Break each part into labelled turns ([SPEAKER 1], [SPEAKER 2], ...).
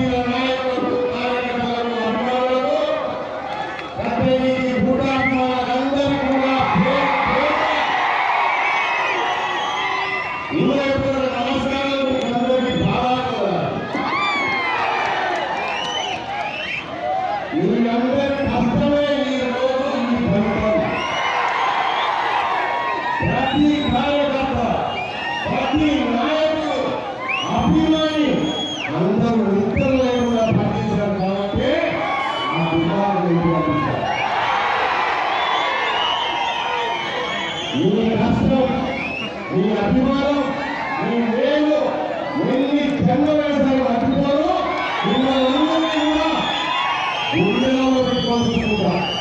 [SPEAKER 1] Babylon. vamos mudar.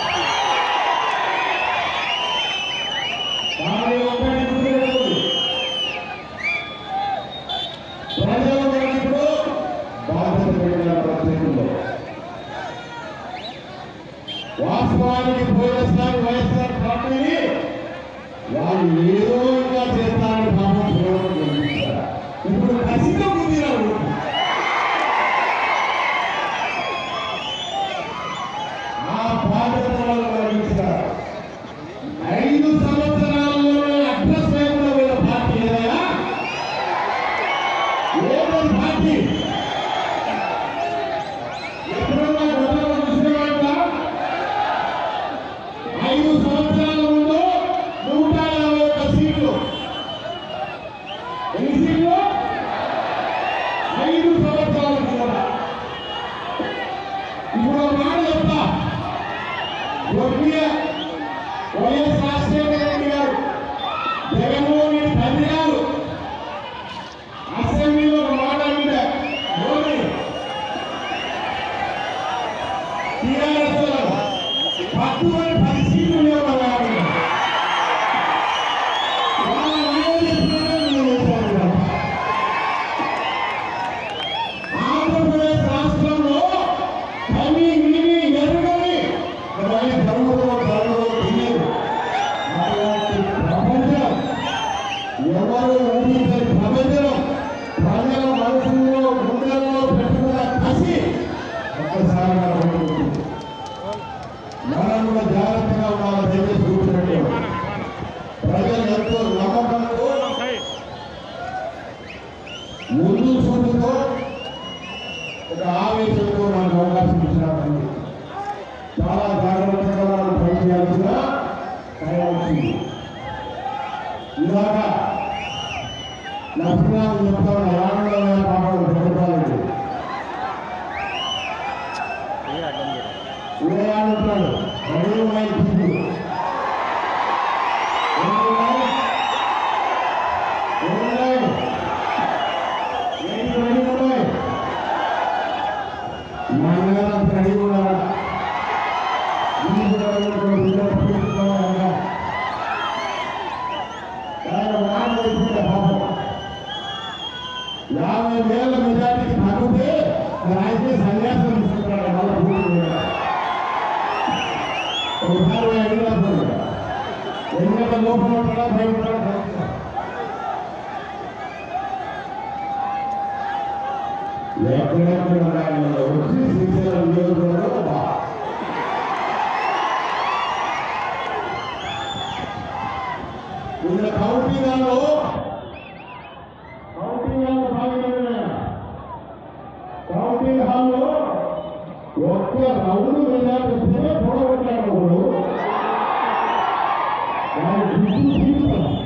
[SPEAKER 1] পাখি இந்த கவுண்டிங்காலோ கவுண்டிங்கால பாருங்க கவுண்டிங் ஹாலோ ఒక్క రౌండ్ వెళ్ళాలంటే పొడగొట్టాడు దాని గుర్తు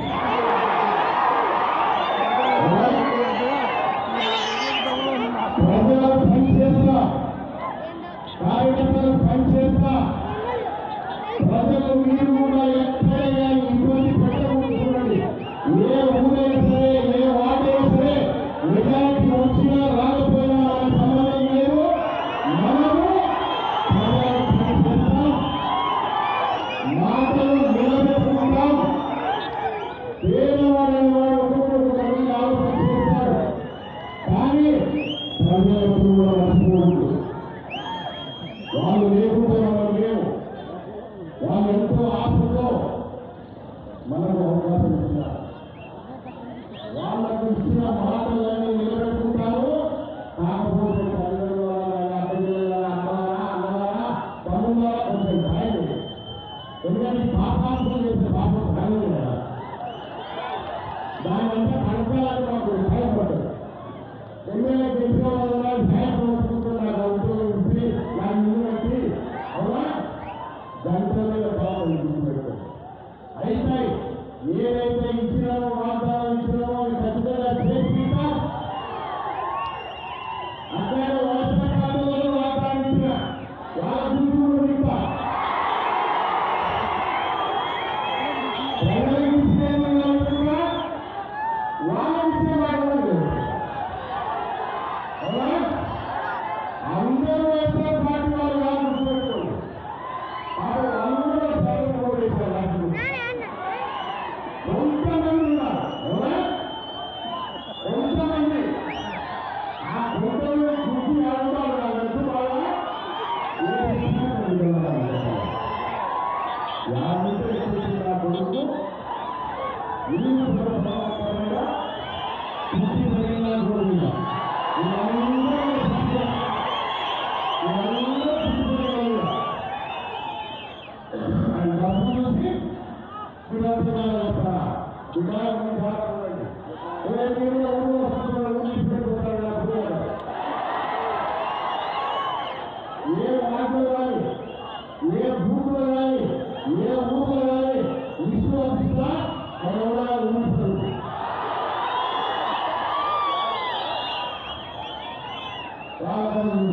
[SPEAKER 1] వాళ్ళని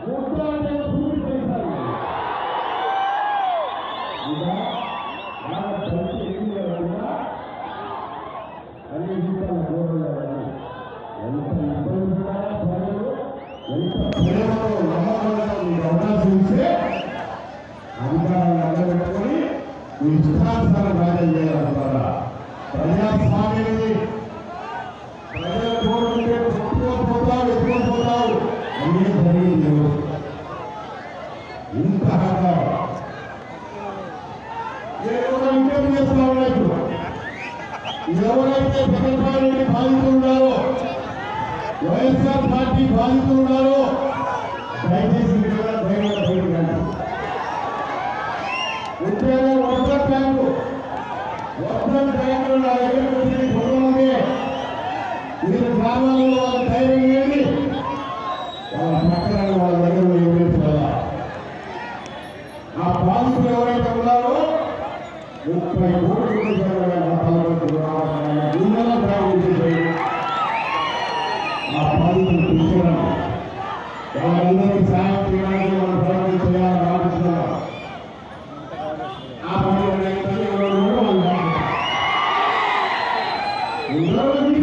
[SPEAKER 1] చూస్తా వైఎస్ఆర్ పార్టీ బాధితులు ఉన్నారో. దయచేసి మీరు కూడా ధైర్యంగా బయటకు రండి. ఉద్యోగం బ్యాంకులు నా దగ్గరకు మీరు గ్రామాల్లో వాళ్ళ ధైర్యం ఏంటి వాళ్ళ పక్కన వాళ్ళ దగ్గర ఎవరైతే ఆ బాధితులు ఎవరైతే ఉన్నారో ముప్పై కోట్ల రూపాయల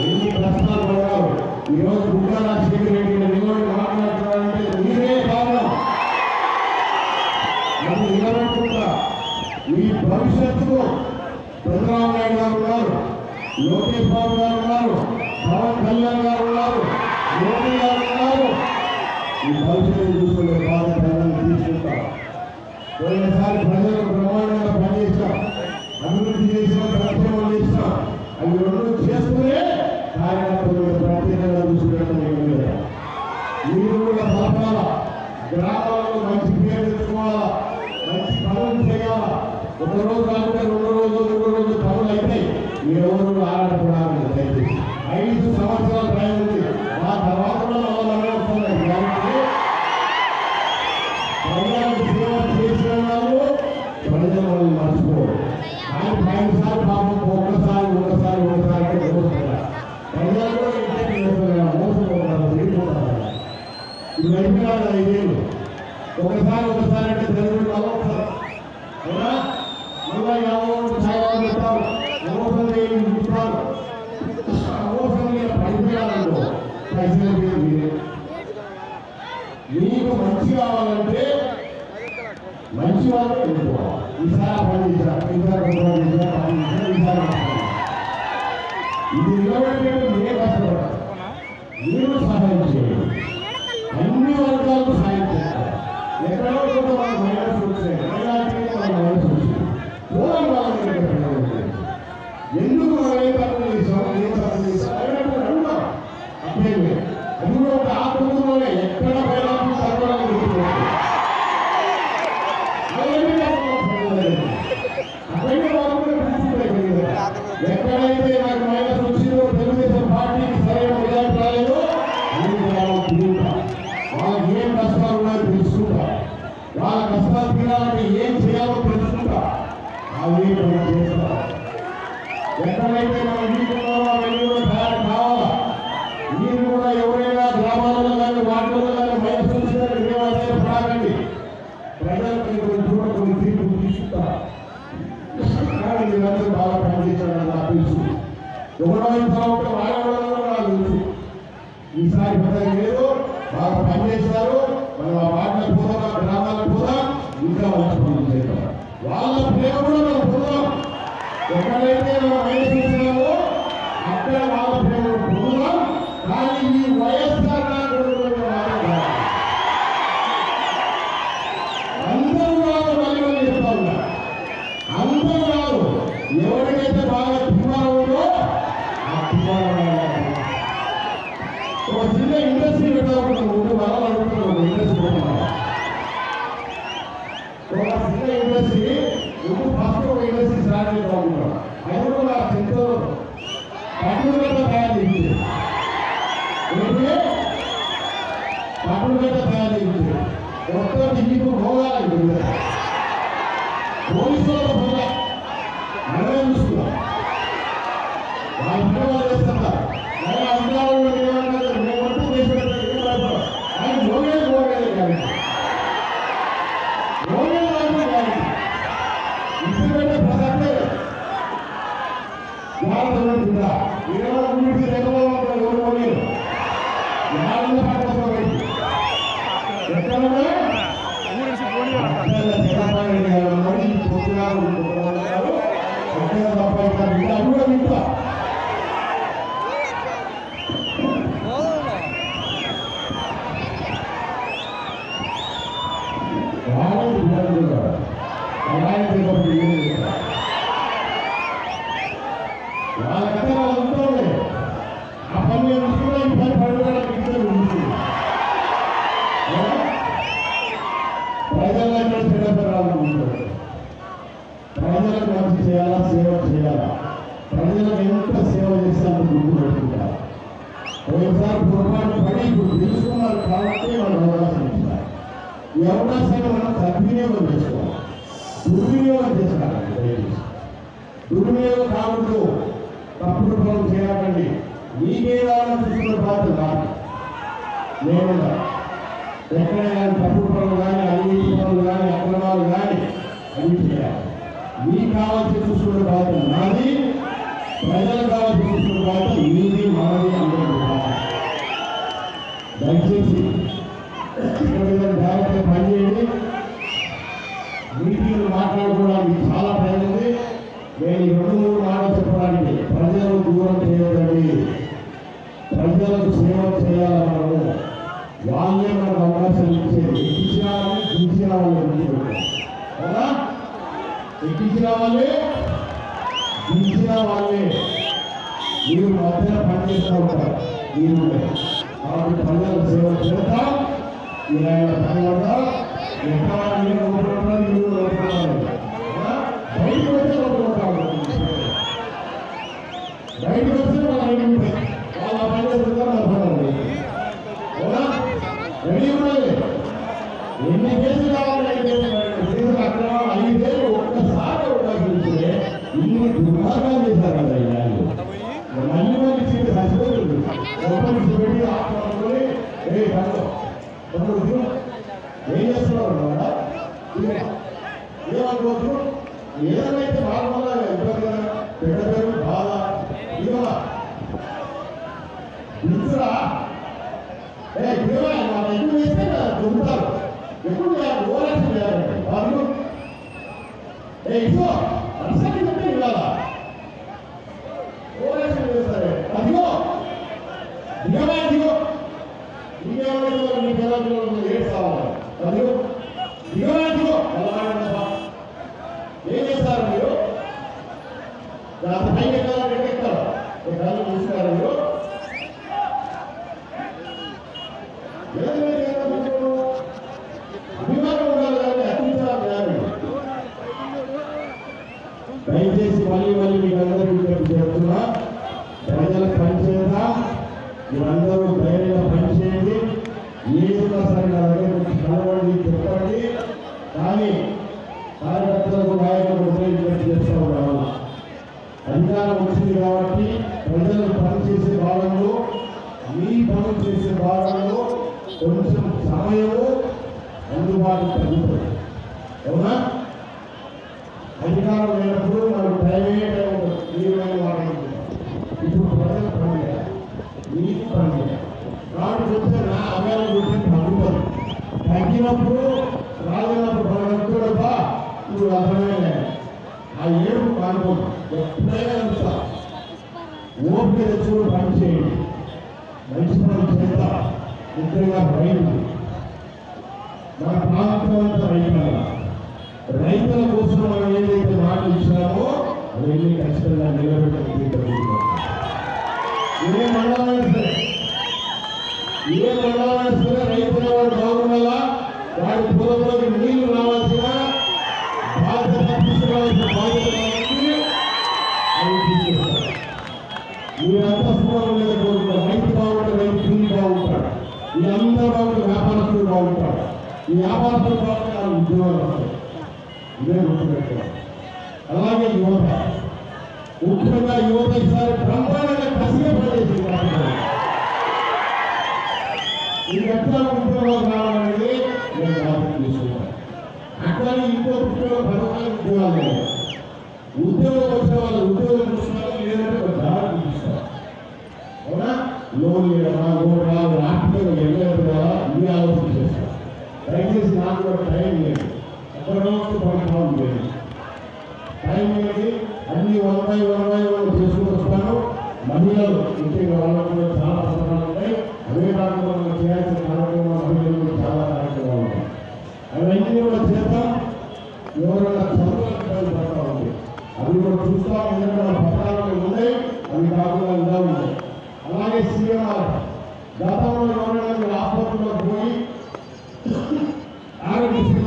[SPEAKER 1] ఎన్ని ప్రశ్నలు పడ్డారు? ఈరోజు గుండా రాజశేఖర రెడ్డి గారు నిలబడి మాట్లాడుతున్నారంటే మీరే కారణం. అది నిలబెట్టుకుంటా మీ భవిష్యత్తుకు చంద్రబాబు నాయుడు గారు ఉన్నారు లోకేష్ బాబు గారు ఉన్నారు పవన్ కళ్యాణ్ గారు ఉన్నారు మోదీ గారు ఉన్నారు. ఈ భవిష్యత్తు చూసుకునే బాధ ప్రజలను తీసుకుంటాం. పోయినసారి ప్రజలకు బ్రహ్మాండంగా పనిచేసాం అభివృద్ధి చేసిన సంక్షేమం చేసాం అవి రెండు చేస్తూనే కార్యకర్తలు ప్రత్యేకంగా చూసుకోవడం లేదు మీరు కూడా మంచి పేరు తెచ్చుకోవాలా? మంచి పనులు చేయాలా? ఒక రోజు కాకుండా రెండు రోజులు మూడు రోజులు పనులు అయితే మీరు ఎవరు ఆరాటపడాలి దయచేసి. ఐదు సంవత్సరాల టైం ఉంది. ఆ తర్వాత కూడా వాళ్ళనే వస్తున్నాయి. గ్యారెంటీ ప్రజలకు సేవ చేసిన వాళ్ళు ప్రజలు వాళ్ళు మర్చిపోరు ఆయన పైన పాపం ఒక్కసారి ఒకసారి ఒకసారి ప్రజలు కూడా ఇది అయిపోయినాడు ఐదేళ్ళు ఒకసారి ఒకసారి అంటే తెలుగు అవ్వకపోతారు అవునా మళ్ళా ఎవరు ఛాయలు పెట్టారు ఇస్తారు పైసలు మీరే మంచి కావాలంటే మంచి వాళ్ళు మీరు సహాయం చేయండి అన్ని వర్గాలకు సహాయం చేస్తారు ఎక్కడో కొంత మన మైనస్ వచ్చాయి బాగా మనం ఆ వాటికి పోదాం ఆ గ్రామాలకు పోదాం ఇంకా మంచి పనులు చేద్దాం. వాళ్ళ ప్రేమ కూడా మనం పొందాం. ఎక్కడైతే మనం వయసున్నామో అక్కడ వాళ్ళ ప్రేమ పొందుదాం కానీ ఈ వైఎస్ఆర్ పట్టుదలతో తయారు చేయించింది మొత్తం మీకు భోగాలు పోలీసుల పనుల మనమే చూస్తున్నాం వాళ్ళ పని వాళ్ళు చేస్తున్నారు ప్రజలకు స్థిరపడాలనుకుంటారు మంచి చేయాలా సేవ చేయాలా ప్రజలకు ఎంత సేవ చేస్తే గుర్తు పెట్టుకుంటారు ఒకసారి పొరపాటు పడి ఇప్పుడు తెలుసుకున్నారు కాబట్టి మనం అవకాశం ఇస్తారు ఈ అవకాశాన్ని మనం సద్వినియోగం చేసుకోవాలి దుర్వినియోగం చేసుకోవాలి దయచేసి దుర్వినియోగం కావద్దు తప్పుడు పనులు చేయాలండి మీకే రావాలని చూసుకున్న బాధ్యత నాకు నేను ఎక్కడ కానీ తప్పుడు పనులు కానీ అవినీతి పనులు కానీ అక్రమాలు కానీ అవి చేయాలి మీకు కావాల్సి చూసుకున్న బాధ్యత నాది ప్రజలకు కావాల్సి చూసుకున్న బాధ్యత మీది మాది అందరూ దయచేసి ఇక్కడ జాగ్రత్తగా పనిచేయండి. మీటింగ్లు మాట్లాడుకోవడానికి చాలా టైం ఉంది. నేను రెండు మూడు మాటలు చెప్పడానికి ప్రజలకు దూరం చేయదండి ప్రజలకు సేవ చేయాలి వాళ్ళే మనకు అవకాశం ఇచ్చేది ఎక్కించిన వాళ్ళని దించిన వాళ్ళని కదా ఎక్కించిన వాళ్ళే దించిన వాళ్ళే మీరు మధ్యన పనిచేస్తూ ఉంటారు మీరు కాబట్టి ప్రజలకు సేవ చేద్దాం ఇలా పనిపడతాం ఎక్కడ మీరు లోపడుతున్నారు మీరు లోపడుతున్నారు బయటకు బయటకు వస్తే మన ఉంటాయి వాళ్ళ పని మన పని కదా? ఎన్ని కేసులు కావాలి అక్రమం ఐదేళ్ళు ఒక్కసారి అవకాశం ఇన్ని దుర్మార్గాలు చేశారు కదా ఈ మళ్ళీ మళ్ళీ సీటు చచ్చిపోతుంది పెట్టి ఏ ఏం చేస్తున్నారు ఏమనుకోవచ్చు ఏదైతే బాధ ఇబ్బంది పెద్ద పేరు బాధ ఏ எப்பவுமே பேர் கும்பல் எப்பவுமே ஓராட்சி வேறு ஏய் இப்போ அரசாங்கம் மட்டும் இல்லாதான் ముఖ్యంగా రైతు. మన ప్రాంతం అంతా రైతుల రైతుల కోసం మనం ఏదైతే మాట ఇచ్చినామో అవన్నీ ఖచ్చితంగా నిలబెట్టగలుగుతాం ఏ మండలమైనా సరే ఏ మండలమైనా సరే రైతుల వాడు బాగుండాలా? వాడి పొలంలోకి నీళ్ళు రావాల్సిన మీరందరూ బాగుంటే వ్యాపారస్తులు బాగుంటారు. ఈ వ్యాపారస్తులు బాగుంటే నాకు ఉద్యోగాలు వస్తాయి. ఇదే గుర్తుపెట్టుకోవాలి అలాగే యువత. ముఖ్యంగా యువత ఈసారి బ్రహ్మాండంగా కసిగా పనిచేసింది ఈ ఎట్లా ఉద్యోగాలు రావాలనేది నేను బాధ్యత తీసుకుంటాను అట్లానే ఇంకో ఉద్యోగ పథకాలు ఉద్యోగాలు ఉద్యోగం వచ్చే వాళ్ళు ఉద్యోగం చూస్తున్నారు లేదంటే ఒక దారి చూపిస్తారు. అవునా? లోన్ లేదమ్మా లోన్ రాదు ఆర్థికంగా వెళ్ళలేదు కదా ఇవి ఆలోచన చేస్తారు దయచేసి నాకు కూడా టైం లేదు. ఎక్కడో పడటం లేదు టైం లేదు. అన్ని one by one by one చేసుకుని వస్తాను మహిళలు ముఖ్యంగా వాళ్ళకు కూడా చాలా అవసరాలు ఉంటాయి. అదే కాకుండా మనం చేయాల్సిన కార్యక్రమాలు మహిళలు చాలా కార్యక్రమాలు ఉంటాయి. అవన్నీ కూడా చేద్దాం. ఎవరైనా చదువులకు ఇబ్బంది పడతా ఉంది అవి కూడా చూస్తాం. ఎందుకంటే మన పత్రాలు ఉన్నాయి అవి కాకుండా ఇలా ఉన్నాయి. అలాగే సీఎంఆర్ గత ఎవరైనా మీరు ఆసుపత్రిలో పోయి ఆరోగ్యశ్రీ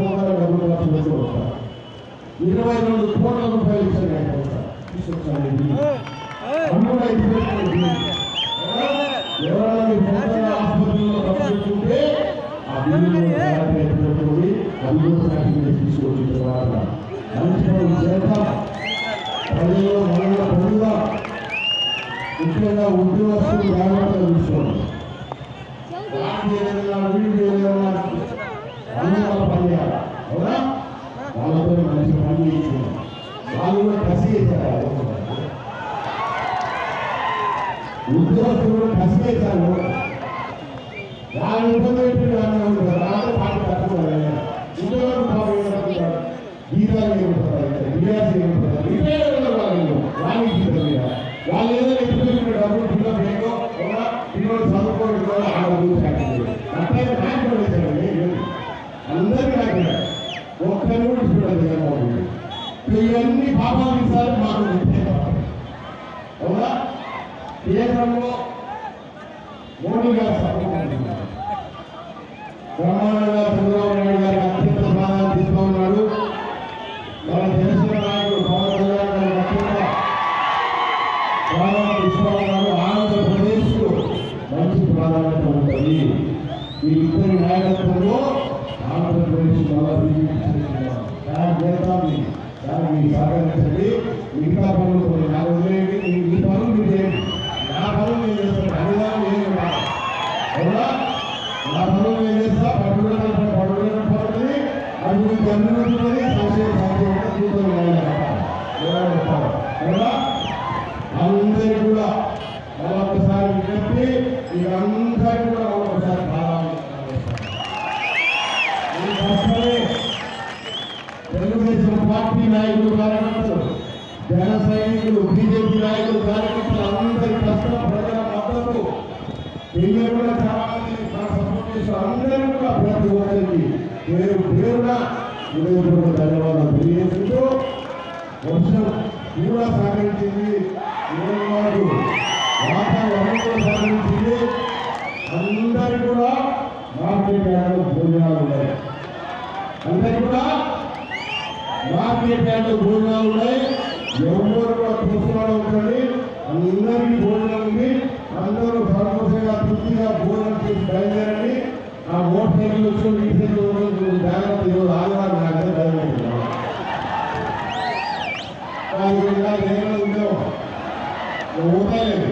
[SPEAKER 1] పోతారు డబ్బులు ఖర్చు పెట్టి వస్తారు ఇరవై రెండు కోట్ల రూపాయలు ఇచ్చారు ఆయన వస్తారు తీసుకొచ్చాను అన్నుడు ఐదు పెట్టుకోండి ఎవరైనా మీ సొంతంగా ఆసుపత్రిలో ఖర్చు పెట్టుకుంటే ఆ బిల్లు పెట్టుకోండి అది కూడా సర్టిఫికేట్ తీసుకొచ్చిన తర్వాత మంచి పనులు చేద్దాం ప్రజల్లో మనలో పొందుదాం ముఖ్యంగా ఉద్యోగస్తులు జాగ్రత్తగా ఈ నాయకత్వంలో ఆంధ్రప్రదేశ్ మళ్ళా తయారు చేస్తాం దానికి సహకరించండి. మిగతా వీళ్ళు కూడా చాలా మంది నాకు సపోర్ట్ చేసిన అందరూ కూడా ప్రతి ఒక్కరికి పేరు పేరున హృదయపూర్వక ధన్యవాదాలు తెలియజేస్తూ వర్షం కూడా సహకరించింది ఈరోజు వాతావరణం కూడా సహకరించింది అందరి కూడా మార్కెట్ యార్డ్లో భోజనాలు ఉన్నాయి అందరికి కూడా మార్కెట్ యార్డ్లో భోజనాలు ఉన్నాయి ఎవరు కూడా చూసుకోవడం ఉంటుంది అందరి భోజనం అందరూ సంతోషంగా తృప్తిగా భోజనం చేసి బయలుదేరండి. ఆ మోటార్ సైకిల్ వచ్చి ఈ సైకిల్ వచ్చి జాగ్రత్త ఈరోజు ఆదివారం నాకే బయలుదేరుతున్నాం ఉందో ఊతలేదు